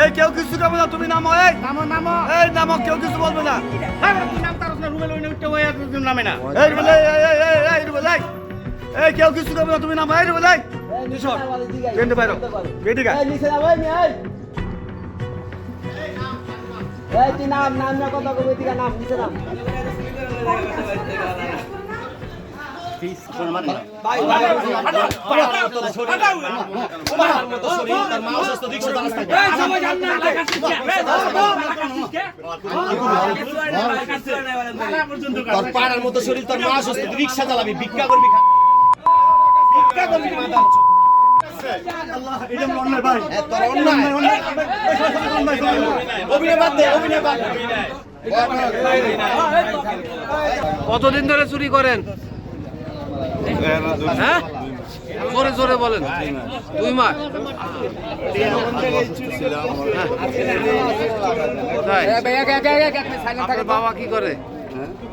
এই কেউ কিছু করবে না তুমি নামো এই। নামো নামো। এই নামো কেউ কিছু বলবে না। এই এই এই এই এই এই এই এই কেউ কিছু করবে না তুমি নামো এই রুবেল এই কেন্দ্র বাইরো বেটি গা। তুই নাম নাম না কথা কবে নাম নিচে নাম। পাড়ার মতো শরীর তোর মা অসুস্থ রিক্সা চালাবি ভিক্ষা করবি। কতদিন ধরে চুরি করেন হ্যাঁ জোরে জোরে বলেন। দুই মাস। বাবা কি করে?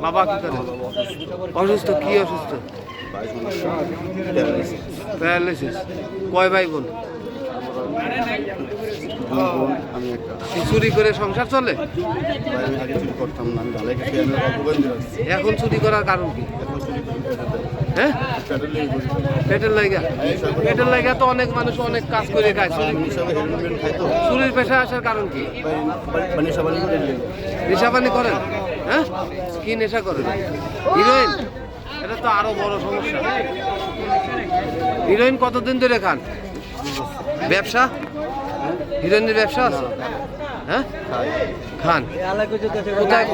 বাবা কি করে? অসুস্থ? কি অসুস্থ? প্যারালাইসিস। কয় ভাই বোন? চুরি করে সংসার চলে? এখন চুরি করার কারণ কি? হ্যাঁ? পেটের লাইগা। পেটের লাইগা তো অনেক মানুষ অনেক কাজ করে খায়। চুরির পেশায় আসার কারণ কি? নেশাপানি করেন? হ্যাঁ? কি নেশা করেন? হিরোইন? এটা তো আরও বড় সমস্যা। হিরোইন কতদিন ধরে খান? ব্যবসা? হিরোইনের ব্যবসা আছে? হ্যাঁ? খান। কোথায়?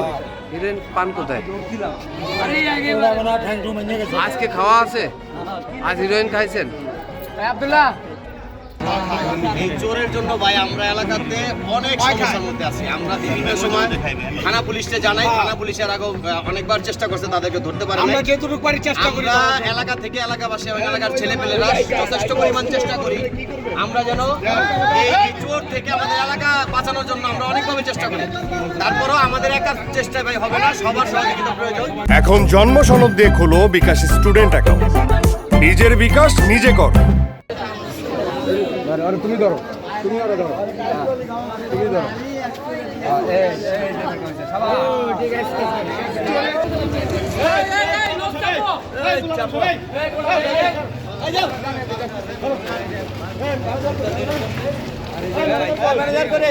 হিরোইন পান কোথায়? আজকে খাওয়া আছে? আজ হিরোইন খাইছেন? আব্দুল্লাহ। এই চোরের জন্য ভাই আমরা এলাকাতে অনেক সমস্যার মধ্যে আছি। আমরা বিভিন্ন সময় থানা পুলিশকে জানাই। থানা পুলিশের আগেও অনেকবার চেষ্টা করছে তাদেরকে ধরতে পারে আমরা যেটুকু পারি চেষ্টা করি এলাকা থেকে এলাকাবাসী এবং এলাকার ছেলেপেলেরা যথেষ্ট পরিমাণ চেষ্টা করি। আমরা যেন এই চোর থেকে আমাদের এলাকা বাঁচানোর জন্য আমরা অনেকভাবে চেষ্টা করি। তারপরেও আমাদের একার চেষ্টা ভাই হবে না সবার সহযোগিতা প্রয়োজন। এখন জন্ম সনদ দিয়ে খোলো বিকাশ স্টুডেন্ট অ্যাকাউন্ট। নিজের বিকাশ নিজে কর। ধরো আরে তুমি ধরো তুমি আরও ধরো তুমি ধরো ম্যানেজার করে